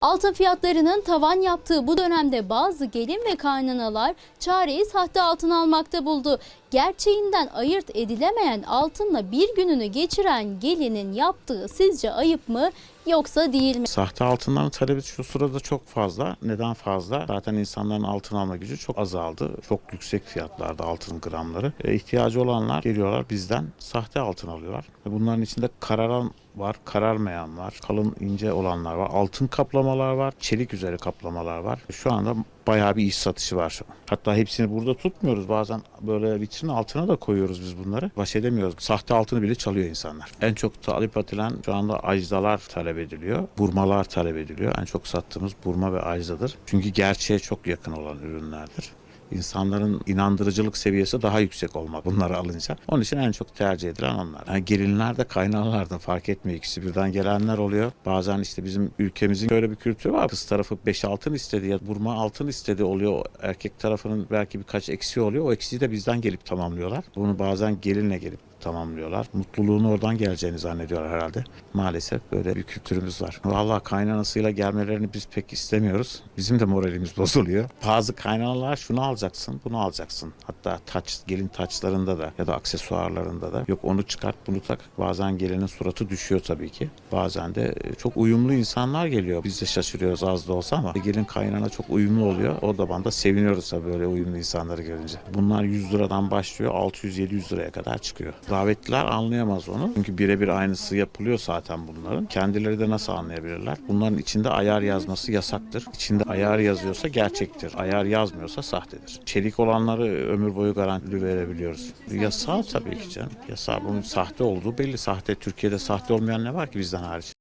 Altın fiyatlarının tavan yaptığı bu dönemde bazı gelin ve kaynanalar çareyi sahte altın almakta buldu. Gerçeğinden ayırt edilemeyen altınla bir gününü geçiren gelinin yaptığı sizce ayıp mı yoksa değil mi? Sahte altınların talebi şu sırada çok fazla. Neden fazla? Zaten insanların altın alma gücü çok azaldı. Çok yüksek fiyatlarda altın gramları. E, ihtiyacı olanlar geliyorlar bizden sahte altın alıyorlar. E, Bunların içinde kararan var, kararmayan var, kalın ince olanlar var, altın kaplamalar var, çelik üzeri kaplamalar var. Şu anda bayağı bir iş satışı var. Hatta hepsini burada tutmuyoruz. Bazen böyle vitrin altına da koyuyoruz biz bunları. Baş edemiyoruz. Sahte altını bile çalıyor insanlar. En çok talep edilen şu anda ajdalar talep ediliyor. Burmalar talep ediliyor. En çok sattığımız burma ve ajdadır. Çünkü gerçeğe çok yakın olan ürünlerdir. İnsanların inandırıcılık seviyesi daha yüksek olmak bunları alınca. Onun için en çok tercih edilen onlar. Yani gelinler de kaynanalar da fark etmiyor. İkisi birden gelenler oluyor. Bazen işte bizim ülkemizin böyle bir kültürü var. Kız tarafı 5 altın istedi ya burma altın istedi oluyor. Erkek tarafının belki birkaç eksiği oluyor. O eksiği de bizden gelip tamamlıyorlar. Bunu bazen gelinle gelip tamamlıyorlar. Mutluluğun oradan geleceğini zannediyorlar herhalde. Maalesef böyle bir kültürümüz var. Vallahi kaynanasıyla gelmelerini biz pek istemiyoruz. Bizim de moralimiz bozuluyor. Bazı kaynanalar şunu alacaksın, bunu alacaksın. Hatta taç, gelin taçlarında da ya da aksesuarlarında da yok onu çıkart, bunu tak. Bazen gelinin suratı düşüyor tabii ki. Bazen de e, çok uyumlu insanlar geliyor. Biz de şaşırıyoruz az da olsa ama gelin kaynana çok uyumlu oluyor. O da banda seviniyoruz tabii böyle uyumlu insanları görünce. Bunlar 100 liradan başlıyor 600-700 liraya kadar çıkıyor. Davetliler anlayamaz onu. Çünkü birebir aynısı yapılıyor zaten bunların. Kendileri de nasıl anlayabilirler? Bunların içinde ayar yazması yasaktır. İçinde ayar yazıyorsa gerçektir. Ayar yazmıyorsa sahtedir. Çelik olanları ömür boyu garantili verebiliyoruz. Yasağı tabii ki canım. Yasağı bunun sahte olduğu belli. Sahte Türkiye'de sahte olmayan ne var ki bizden hariç?